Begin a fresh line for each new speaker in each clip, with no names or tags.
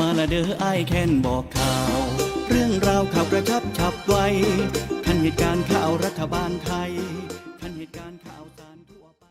มาละเด้อไอแค้นบอกข่าว เรื่องราวข่าวกระชับฉับไวทันเหตุการณ์ข่าวรัฐบาลไทยทันเหตุการณ์ข่าวสารทั่วไป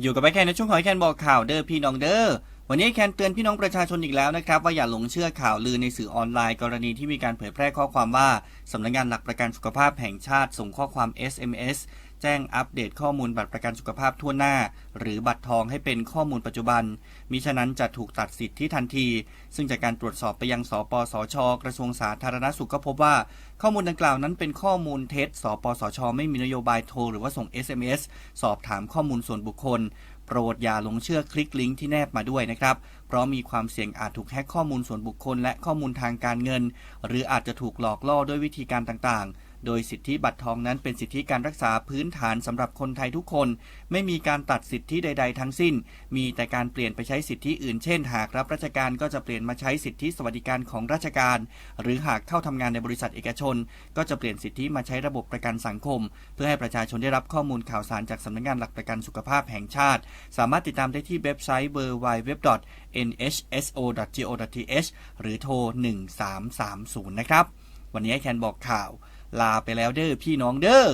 อยู่กับไอ้แคนในช่วงของไอ้แคนบอกข่าวเด้อพี่น้องเด้อวันนี้ไอแคนเตือนพี่น้องประชาชนอีกแล้วนะครับว่าอย่าหลงเชื่อข่าวลือในสื่อออนไลน์ กรณีที่มีการเผยแพร่ข้อความว่าสำนักงานหลักประกันสุขภาพแห่งชาติส่งข้อความ SMS แจ้งอัปเดตข้อมูลบัตรประกันสุขภาพทั่วหน้า หรือบัตรทองให้เป็นข้อมูลปัจจุบัน มิฉะนั้นจะถูกตัดสิทธิทันที ซึ่งจากการตรวจสอบไปยังสปสช กระทรวงสาธารณสุขก็พบว่า ข้อมูลดังกล่าวนั้นเป็นข้อมูลเท็จ สปสช ไม่มีนโยบายโทรหรือว่าส่ง SMS สอบถามข้อมูลส่วนบุคคลโปรดอย่าหลงเชื่อคลิกลิงก์ที่แนบมาด้วยนะครับ เพราะมีความเสี่ยงอาจถูกแฮกข้อมูลส่วนบุคคล และข้อมูลทางการเงิน หรืออาจจะถูกหลอกล่อด้วยวิธีการต่างๆ โดยสิทธิบัตรทองนั้นเป็นสิทธิการรักษาพื้นฐานสำหรับคนไทยทุกคน ไม่มีการตัดสิทธิใด ๆ ทั้งสิ้น มีแต่การเปลี่ยนไปใช้สิทธิอื่น เช่น หากรับราชการก็จะเปลี่ยนมาใช้สิทธิสวัสดิการของราชการ หรือหากเข้าทำงานในบริษัทเอกชน ก็จะเปลี่ยนสิทธิมาใช้ระบบประกันสังคม เพื่อให้ประชาชนได้รับข้อมูลข่าวสารจากสำนักงานหลักประกันสุขภาพแห่งชาติ สามารถติดตามได้ที่เว็บไซต์ www.nhso.go.th หรือโทร 1330 นะครับ วันนี้แคนบอกข่าว ลาไปแล้วเด้อพี่น้องเด้อ